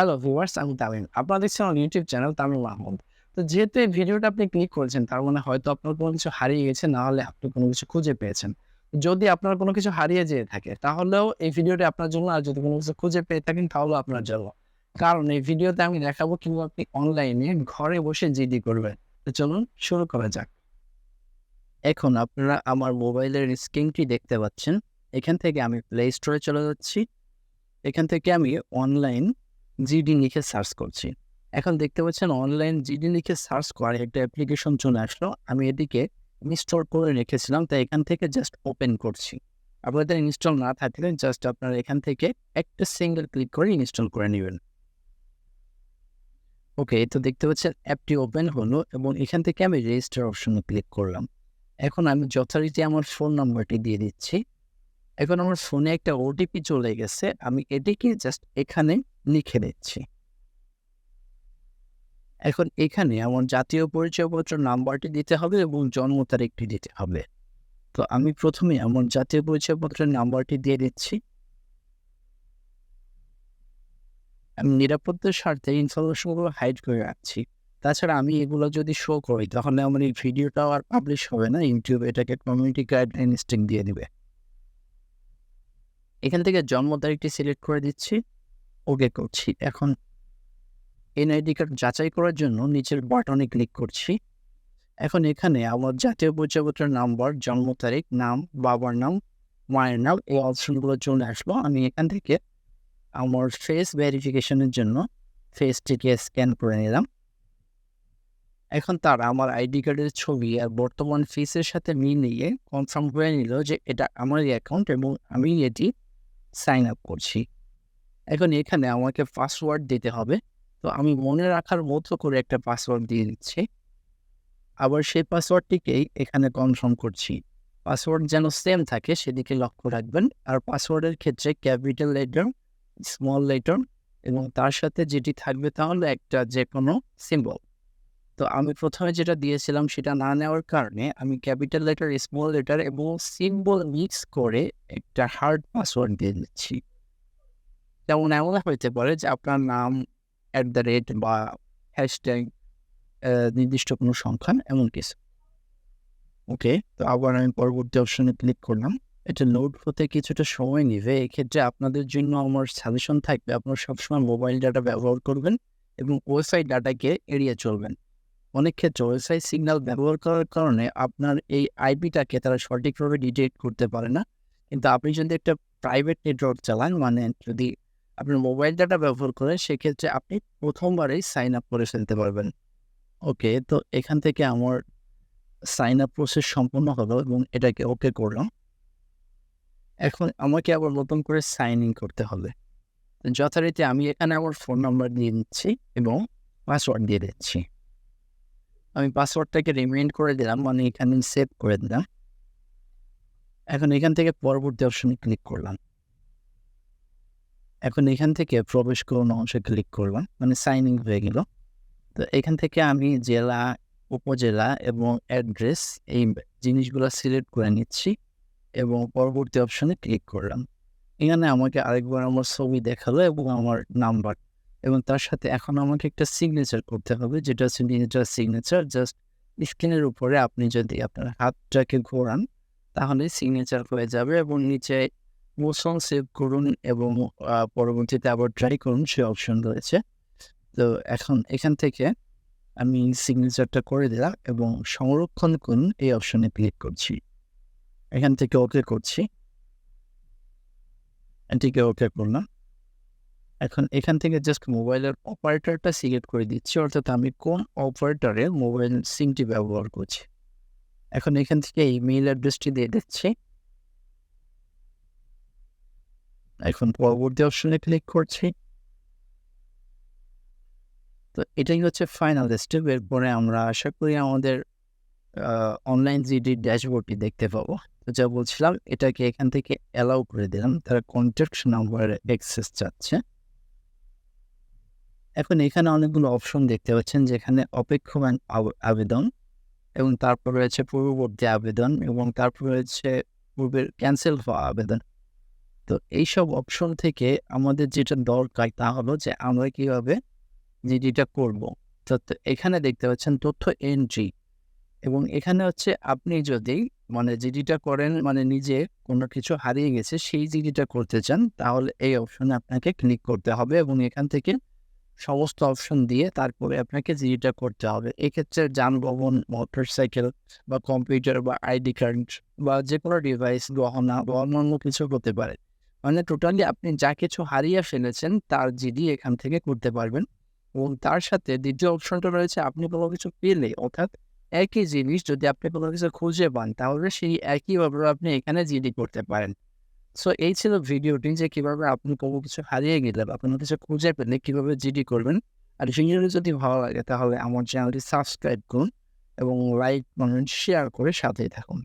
Hello viewers আমি তামিম আপনারা দেখছেন আমার ইউটিউব চ্যানেল তামিম মাহমুদ। তো যেহেতু এই ভিডিওটা আপনি ক্লিক করেছেন, তার মানে হয়তো আপনার কোনো কিছু হারিয়ে গেছে, না হলে আপনি কোনো কিছু খুঁজে পেয়েছেন। যদি আপনার কোনো কিছু হারিয়ে যেয়ে থাকে, তাহলেও এই ভিডিওটি আপনার জন্য, আর যদি কোনো কিছু খুঁজে পেয়ে থাকেন, তাহলেও আপনার জন্য। কারণ এই ভিডিওতে আমি দেখাবো কীভাবে আপনি অনলাইনে ঘরে বসে জিডি করবেন। তো চলুন শুরু করা যাক। এখন আপনারা আমার মোবাইলের স্ক্রিনটি দেখতে পাচ্ছেন। এখান থেকে আমি প্লে স্টোরে চলে যাচ্ছি। এখান থেকে আমি অনলাইন জিডি লিখে সার্চ করছি। এখন দেখতে পাচ্ছেন অনলাইন জিডি লিখে সার্চ করার একটা অ্যাপ্লিকেশন চলে আসলো। আমি এটিকে ইনস্টল করে রেখেছিলাম, তাই এখান থেকে জাস্ট ওপেন করছি। আপনাদের ইনস্টল না থাকলে জাস্ট আপনারা এখান থেকে একটা সিঙ্গেল ক্লিক করে ইনস্টল করে নেবেন। ওকে, তো দেখতে পাচ্ছেন অ্যাপটি ওপেন হলো এবং এখান থেকে আমি রেজিস্টার অপশনে ক্লিক করলাম। এখন আমি যথারীতি আমার ফোন নাম্বারটি দিয়ে দিচ্ছি। এখন আমার ফোনে একটা ওটিপি চলে গেছে। আমি এটিকে জাস্ট এখানে লিখে দিচ্ছি এখন এখানে আমার জাতীয় পরিচয়পত্র নাম্বারটি দিতে হবে এবং জন্ম তারিখটি দিতে হবে। তো আমি প্রথমে আমার জাতীয় পরিচয়পত্রের নাম্বারটি দিয়ে দিচ্ছি। আমি নিরাপত্তার স্বার্থে ইনফরমেশনগুলো হাইড করে রাখছি। তাছাড়া আমি এগুলো যদি শো করি, তাহলে আমার এই ভিডিওটাও আর পাবলিশ হবে না। ইউটিউব এটাকে কমিউনিটি গাইডলাইন স্টিক দিয়ে দিবে। এখান থেকে জন্ম তারিখটি সিলেক্ট করে দিচ্ছি। ওকে করছি। এখন এনআইডি কার্ড যাচাই করার জন্য নিচের বাটনে ক্লিক করছি। এখন এখানে আমার জাতীয় পরিচয়পত্রের নাম্বার জন্ম তারিখ, নাম, বাবার নাম, মায়ের নাম এই অপশনগুলো চলে আসলো। আমি এখান থেকে আমার ফেস ভেরিফিকেশনের জন্য ফেসটিকে স্ক্যান করে নিলাম। এখন তারা আমার আইডি কার্ডের ছবি আর বর্তমান ফেসের সাথে মিলিয়ে কনফার্ম করে নিল যে এটা আমারই অ্যাকাউন্ট এবং আমি এটি সাইন আপ করছি। এখন এখানে আমাকে পাসওয়ার্ড দিতে হবে। তো আমি মনে রাখার মতো করে একটা পাসওয়ার্ড দিয়ে দিচ্ছি। আবার সেই পাসওয়ার্ডটিকেই এখানে কনফার্ম করছি। পাসওয়ার্ড যেন সেম থাকে সেদিকে লক্ষ্য রাখবেন। আর পাসওয়ার্ডের ক্ষেত্রে ক্যাপিটাল লেটার স্মল লেটার এবং তার সাথে যেটি থাকবে তাহলে একটা যে কোনো সিম্বল তো আমি প্রথমে যেটা দিয়েছিলাম সেটা না নেওয়ার কারণে আমি ক্যাপিটাল লেটার স্মল লেটার এবং সিম্বল মিক্স করে একটা হার্ড পাসওয়ার্ড দিয়ে দিচ্ছি। যেমন এমন হইতে পারে যে আপনার নাম অ্যাট দ্য রেট বা হ্যাশট্যাগ নির্দিষ্ট কোনো সংখ্যা এমন কিছু ওকে তো আবার আমি পরবর্তী অপশনে ক্লিক করলাম। এটা লোড হতে কিছুটা সময় নেবে। এক্ষেত্রে আপনাদের জন্য আমার সাজেশন থাকবে, আপনারা সবসময় মোবাইল ডাটা ব্যবহার করবেন এবং ওয়েবসাইট ডাটাকে এড়িয়ে চলবেন। অনেক ক্ষেত্রে ওয়েবসাইট সিগন্যাল ব্যবহার করার কারণে আপনার এই আইপিটাকে তারা সঠিকভাবে ডিটেক্ট করতে পারে না। কিন্তু আপনি যদি একটা প্রাইভেট নেটওয়ার্ক চালান মানে যদি আপনার মোবাইল ডাটা ব্যবহার করেন, সেক্ষেত্রে আপনি প্রথমবারেই সাইন আপ করে ফেলতে পারবেন। ওকে তো এখান থেকে আমার সাইন আপ প্রসেস সম্পূর্ণ হলো এবং এটাকে ওকে করলাম। এখন আমাকে আবার নতুন করে সাইন ইন করতে হবে। যথারীতি আমি এখানে আমার ফোন নাম্বার দিয়ে দিচ্ছি এবং পাসওয়ার্ড দিয়ে দিচ্ছি। আমি পাসওয়ার্ডটাকে রিমাইন্ড করে দিলাম মানে এখানে সেভ করে দিলাম। এখন এখান থেকে পরবর্তী অপশনে ক্লিক করলাম। এখন এখান থেকে প্রবেশ করুন অংশে ক্লিক করলাম মানে সাইন ইন হয়ে গেল। তো এখান থেকে আমি জেলা, উপজেলা এবং অ্যাড্রেস এই জিনিসগুলো সিলেক্ট করে নিচ্ছি এবং পরবর্তী অপশনে ক্লিক করলাম। এখানে আমাকে আরেকবার আমার ছবি দেখাল এবং আমার নাম্বার এবং তার সাথে এখন আমাকে একটা সিগনেচার করতে হবে, যেটা হচ্ছে ডিজিটাল সিগনেচার জাস্ট স্ক্রিনের উপরে আপনি যদি আপনার হাতটাকে ঘোরান, তাহলে সিগনেচার হয়ে যাবে এবং নিচে মোশন সেভ করুন এবং পরবর্তীতে আবার ট্রাই করুন, সে অপশন রয়েছে। তো এখন এখান থেকে আমি সিগনেচারটা করে দিলাম এবং সংরক্ষণ করুন, এই অপশনে ক্লিক করছি। এখান থেকে ওকে করছি। এটিকে ওকে করলাম। এখন এখান থেকে জাস্ট মোবাইলের অপারেটরটা সিলেক্ট করে দিচ্ছি, অর্থাৎ আমি কোন অপারেটরে মোবাইল সিমটি ব্যবহার করছি। এখন এখান থেকে ইমেইল অ্যাড্রেসটি দিয়ে দিচ্ছি। এখন পরবর্তী অপশনে ক্লিক করছি। তো এটাই হচ্ছে ফাইনাল স্টেপ এরপরে আমরা আশা করি আমাদের অনলাইন জিডি ড্যাশবোর্ডটি দেখতে পাবো। তো যা বলছিলাম, এটাকে এখান থেকে অ্যালাউ করে দিলাম। তারা কন্ট্যাক্ট নাম্বার অ্যাক্সেস চাচ্ছে। এখন এখানে অনেকগুলো অপশন দেখতে পাচ্ছেন, যেখানে অপেক্ষমান আবেদন এবং তারপর রয়েছে পূর্ববর্তী আবেদন এবং তারপর রয়েছে পূর্বের ক্যান্সেল হওয়া আবেদন। তো এইসব অপশন থেকে আমাদের যেটা দরকার তা হলো যে আমরা কীভাবে জিডিটা করব। তো এখানে দেখতে পাচ্ছেন তথ্য এন্ট্রি এবং এখানে হচ্ছে আপনি যদি মানে জিডিটা করেন মানে নিজে কোনো কিছু হারিয়ে গেছে সেই জিডিটা করতে চান তাহলে এই অপশনে আপনাকে ক্লিক করতে হবে এবং এখান থেকে সমস্ত অপশন দিয়ে তারপরে আপনাকে জিডিটা করতে হবে। এক্ষেত্রে যানবাহন মোটরসাইকেল বা কম্পিউটার বা আইডি কার্ড বা যে কোনো ডিভাইস গহনা বা অন্যান্য কিছু হতে পারে। মানে টোটালি আপনি যা কিছু হারিয়ে ফেলেছেন, তার জিডি এখান থেকে করতে পারবেন। এবং তার সাথে দ্বিতীয় অপশনটা রয়েছে, আপনি কোনো কিছু পেলে, অর্থাৎ একই জিনিস যদি আপনি কোনো কিছু খুঁজে পান, তাহলে সেই একইভাবে আপনি এখানে জিডি করতে পারেন। সো এই ছিল ভিডিওটি যে কীভাবে আপনি কোনো কিছু হারিয়ে গেলে বা কোনো কিছু খুঁজে পেলে কীভাবে জিডি করবেন। আর ভিডিওটি যদি ভালো লাগে, তাহলে আমার চ্যানেলটি সাবস্ক্রাইব করুন এবং লাইক কমেন্ট শেয়ার করে সাথেই থাকুন।